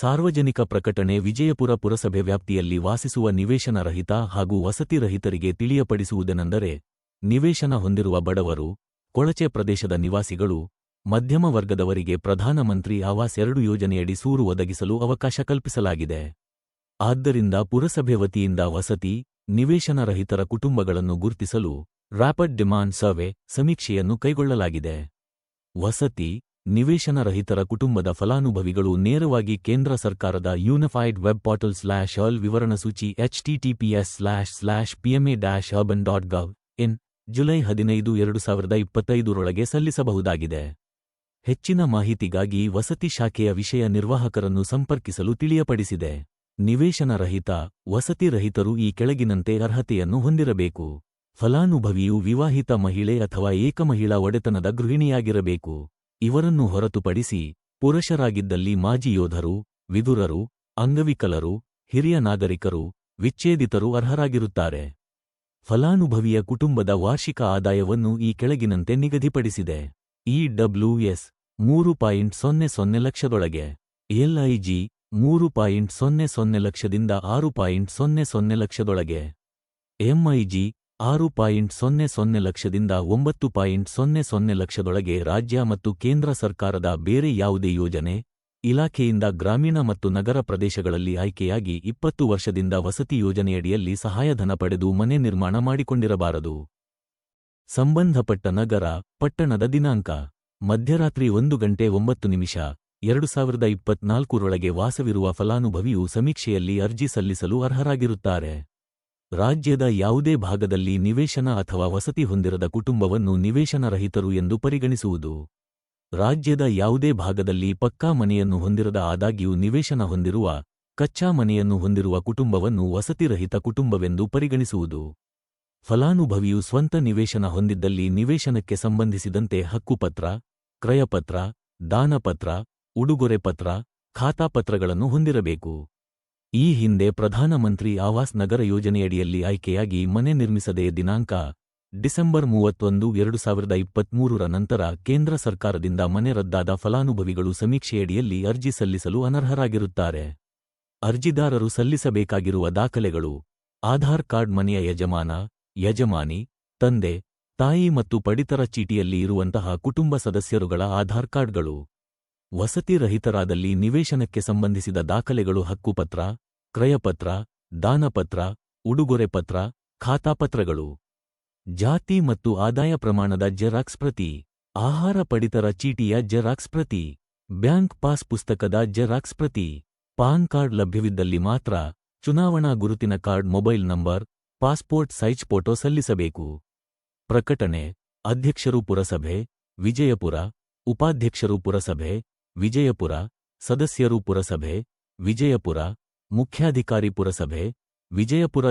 ಸಾರ್ವಜನಿಕ ಪ್ರಕಟಣೆ ವಿಜಯಪುರ ಪುರಸಭೆ ವ್ಯಾಪ್ತಿಯಲ್ಲಿ ವಾಸಿಸುವ ನಿವೇಶನ ರಹಿತ ಹಾಗೂ ವಸತಿ ರಹಿತರಿಗೆ ತಿಳಿಯಪಡಿಸುವುದೆನೆಂದರೆ, ನಿವೇಶನ ಹೊಂದಿರುವ ಬಡವರು, ಕೊಳಚೆ ಪ್ರದೇಶದ ನಿವಾಸಿಗಳು, ಮಧ್ಯಮ ವರ್ಗದವರಿಗೆ ಪ್ರಧಾನಮಂತ್ರಿ ಆವಾಸ್ ಎರಡು ಯೋಜನೆಯಡಿ ಸೂರು ಒದಗಿಸಲು ಅವಕಾಶ ಕಲ್ಪಿಸಲಾಗಿದೆ. ಆದ್ದರಿಂದ ಪುರಸಭೆ ವತಿಯಿಂದ ವಸತಿ ನಿವೇಶನ ರಹಿತರ ಕುಟುಂಬಗಳನ್ನು ಗುರುತಿಸಲು ರ್ಯಾಪಿಡ್ ಡಿಮಾಂಡ್ ಸರ್ವೆ ಸಮೀಕ್ಷೆಯನ್ನು ಕೈಗೊಳ್ಳಲಾಗಿದೆ. ವಸತಿ ನಿವೇಶನ ರಹಿತರ ಕುಟುಂಬದ ಫಲಾನುಭವಿಗಳು ನೇರವಾಗಿ ಕೇಂದ್ರ ಸರ್ಕಾರದ ಯೂನಿಫೈಡ್ ವೆಬ್ ಪೋರ್ಟಲ್ ಸ್ಲ್ಯಾಶ್ ಅಲ್ ವಿವರಣಸೂಚಿ HTTPS slash slash PMA dash urban dot gov in July ಹದಿನೈದು ಎರಡು ಸಾವಿರದ ಇಪ್ಪತ್ತೈದರೊಳಗೆ ಸಲ್ಲಿಸಬಹುದಾಗಿದೆ. ಹೆಚ್ಚಿನ ಮಾಹಿತಿಗಾಗಿ ವಸತಿ ಶಾಖೆಯ ವಿಷಯ ನಿರ್ವಾಹಕರನ್ನು ಸಂಪರ್ಕಿಸಲು ತಿಳಿಯಪಡಿಸಿದೆ. ನಿವೇಶನ ರಹಿತ ವಸತಿ ರಹಿತರು ಈ ಕೆಳಗಿನಂತೆ ಅರ್ಹತೆಯನ್ನು ಹೊಂದಿರಬೇಕು. ಫಲಾನುಭವಿಯು ವಿವಾಹಿತ ಮಹಿಳೆ ಅಥವಾ ಏಕಮಹಿಳಾ ಒಡೆತನದ ಗೃಹಿಣಿಯಾಗಿರಬೇಕು. ಇವರನ್ನು ಹೊರತುಪಡಿಸಿ ಪುರುಷರಾಗಿದ್ದಲ್ಲಿ ಮಾಜಿ ಯೋಧರು, ವಿದುರರು, ಅಂಗವಿಕಲರು, ಹಿರಿಯ ನಾಗರಿಕರು, ವಿಚ್ಛೇದಿತರು ಅರ್ಹರಾಗಿರುತ್ತಾರೆ. ಫಲಾನುಭವಿಯ ಕುಟುಂಬದ ವಾರ್ಷಿಕ ಆದಾಯವನ್ನು ಈ ಕೆಳಗಿನಂತೆ ನಿಗದಿಪಡಿಸಿದೆ. ಇಡಬ್ಲ್ಯೂಎಸ್ ಮೂರು ಪಾಯಿಂಟ್ ಸೊನ್ನೆ ಸೊನ್ನೆ ಲಕ್ಷದೊಳಗೆ ಎಲ್ಐಜಿ ಮೂರು ಪಾಯಿಂಟ್ ಸೊನ್ನೆ ಸೊನ್ನೆ ಲಕ್ಷದಿಂದ ಆರು ಪಾಯಿಂಟ್ ಸೊನ್ನೆ ಸೊನ್ನೆ ಲಕ್ಷದೊಳಗೆ ಎಂಐಜಿ ಆರು ಪಾಯಿಂಟ್ ಸೊನ್ನೆ ಸೊನ್ನೆ ಲಕ್ಷದಿಂದ ಒಂಬತ್ತು ಪಾಯಿಂಟ್ ಸೊನ್ನೆ ಸೊನ್ನೆ ಲಕ್ಷದೊಳಗೆ ರಾಜ್ಯ ಮತ್ತು ಕೇಂದ್ರ ಸರ್ಕಾರದ ಬೇರೆ ಯಾವುದೇ ಯೋಜನೆ, ಇಲಾಖೆಯಿಂದ ಗ್ರಾಮೀಣ ಮತ್ತು ನಗರ ಪ್ರದೇಶಗಳಲ್ಲಿ ಆಯ್ಕೆಯಾಗಿ ಇಪ್ಪತ್ತು ವರ್ಷದಿಂದ ವಸತಿ ಯೋಜನೆಯಡಿಯಲ್ಲಿ ಸಹಾಯಧನ ಪಡೆದು ಮನೆ ನಿರ್ಮಾಣ ಮಾಡಿಕೊಂಡಿರಬಾರದು. ಸಂಬಂಧಪಟ್ಟ ನಗರ, ಪಟ್ಟಣದ ದಿನಾಂಕ, ಮಧ್ಯರಾತ್ರಿ ಒಂದು ಗಂಟೆ ಒಂಬತ್ತು ನಿಮಿಷ, ಎರಡು ಸಾವಿರದ ಇಪ್ಪತ್ನಾಲ್ಕರೊಳಗೆ ವಾಸವಿರುವ ಫಲಾನುಭವಿಯು ಸಮೀಕ್ಷೆಯಲ್ಲಿ ಅರ್ಜಿ ಸಲ್ಲಿಸಲು ಅರ್ಹರಾಗಿರುತ್ತಾರೆ. ರಾಜ್ಯದ ಯಾವುದೇ ಭಾಗದಲ್ಲಿ ನಿವೇಶನ ಅಥವಾ ವಸತಿ ಹೊಂದಿರದ ಕುಟುಂಬವನ್ನು ನಿವೇಶನ ರಹಿತರು ಎಂದು ಪರಿಗಣಿಸುವುದು. ರಾಜ್ಯದ ಯಾವುದೇ ಭಾಗದಲ್ಲಿ ಪಕ್ಕಾ ಮನೆಯನ್ನು ಹೊಂದಿರದ ಆದಾಗ್ಯೂ ನಿವೇಶನ ಹೊಂದಿರುವ, ಕಚ್ಚಾ ಮನೆಯನ್ನು ಹೊಂದಿರುವ ಕುಟುಂಬವನ್ನು ವಸತಿರಹಿತ ಕುಟುಂಬವೆಂದು ಪರಿಗಣಿಸುವುದು. ಫಲಾನುಭವಿಯು ಸ್ವಂತ ನಿವೇಶನ ಹೊಂದಿದ್ದಲ್ಲಿ ನಿವೇಶನಕ್ಕೆ ಸಂಬಂಧಿಸಿದಂತೆ ಹಕ್ಕುಪತ್ರ, ಕ್ರಯಪತ್ರ, ದಾನಪತ್ರ, ಉಡುಗೊರೆ ಪತ್ರ, ಖಾತಾಪತ್ರಗಳನ್ನು ಹೊಂದಿರಬೇಕು. ಈ ಹಿಂದೆ ಪ್ರಧಾನಮಂತ್ರಿ ಆವಾಸ್ ನಗರ ಯೋಜನೆಯಡಿಯಲ್ಲಿ ಆಯ್ಕೆಯಾಗಿ ಮನೆ ನಿರ್ಮಿಸದೆ ದಿನಾಂಕ ಡಿಸೆಂಬರ್ ಮೂವತ್ತೊಂದು, ಎರಡು ಸಾವಿರದ ಇಪ್ಪತ್ಮೂರರ ನಂತರ ಕೇಂದ್ರ ಸರ್ಕಾರದಿಂದ ಮನೆ ರದ್ದಾದ ಫಲಾನುಭವಿಗಳು ಸಮೀಕ್ಷೆಯಡಿಯಲ್ಲಿ ಅರ್ಜಿ ಸಲ್ಲಿಸಲು ಅನರ್ಹರಾಗಿರುತ್ತಾರೆ. ಅರ್ಜಿದಾರರು ಸಲ್ಲಿಸಬೇಕಾಗಿರುವ ದಾಖಲೆಗಳು ಆಧಾರ್ ಕಾರ್ಡ್ ಮನೆಯ ಯಜಮಾನ, ಯಜಮಾನಿ, ತಂದೆ, ತಾಯಿ ಮತ್ತು ಪಡಿತರ ಚೀಟಿಯಲ್ಲಿ ಇರುವಂತಹ ಕುಟುಂಬ ಸದಸ್ಯರುಗಳ ಆಧಾರ್ ಕಾರ್ಡ್ಗಳು. ವಸತಿ ರಹಿತರಾದಲ್ಲಿ ನಿವೇಶನಕ್ಕೆ ಸಂಬಂಧಿಸಿದ ದಾಖಲೆಗಳು ಹಕ್ಕುಪತ್ರ, ಕ್ರಯಪತ್ರ, ದಾನಪತ್ರ ಉಡುಗೊರೆ ಪತ್ರ ಖಾತಾಪತ್ರಗಳು. ಜಾತಿ ಮತ್ತು ಆದಾಯ ಪ್ರಮಾಣದ ಜೆರಾಕ್ಸ್ ಪ್ರತಿ, ಆಹಾರ ಪಡಿತರ ಚೀಟಿಯ ಜೆರಾಕ್ಸ್ ಪ್ರತಿ, ಬ್ಯಾಂಕ್ ಪಾಸ್ ಪುಸ್ತಕದ ಜೆರಾಕ್ಸ್ ಪ್ರತಿ, ಪಾನ್ ಕಾರ್ಡ್ ಲಭ್ಯವಿದ್ದಲ್ಲಿ ಮಾತ್ರ ಚುನಾವಣಾ ಗುರುತಿನ card mobile number, passport size photo ಸಲ್ಲಿಸಬೇಕು. ಪ್ರಕಟಣೆ, ಅಧ್ಯಕ್ಷರು ಪುರಸಭೆ, ವಿಜಯಪುರ, ಉಪಾಧ್ಯಕ್ಷರು ಪುರಸಭೆ ವಿಜಯಪುರ ಸದಸ್ಯರು ಪುರಸಭೆ ವಿಜಯಪುರ ಮುಖ್ಯಾಧಿಕಾರಿ ಪುರಸಭೆ ವಿಜಯಪುರ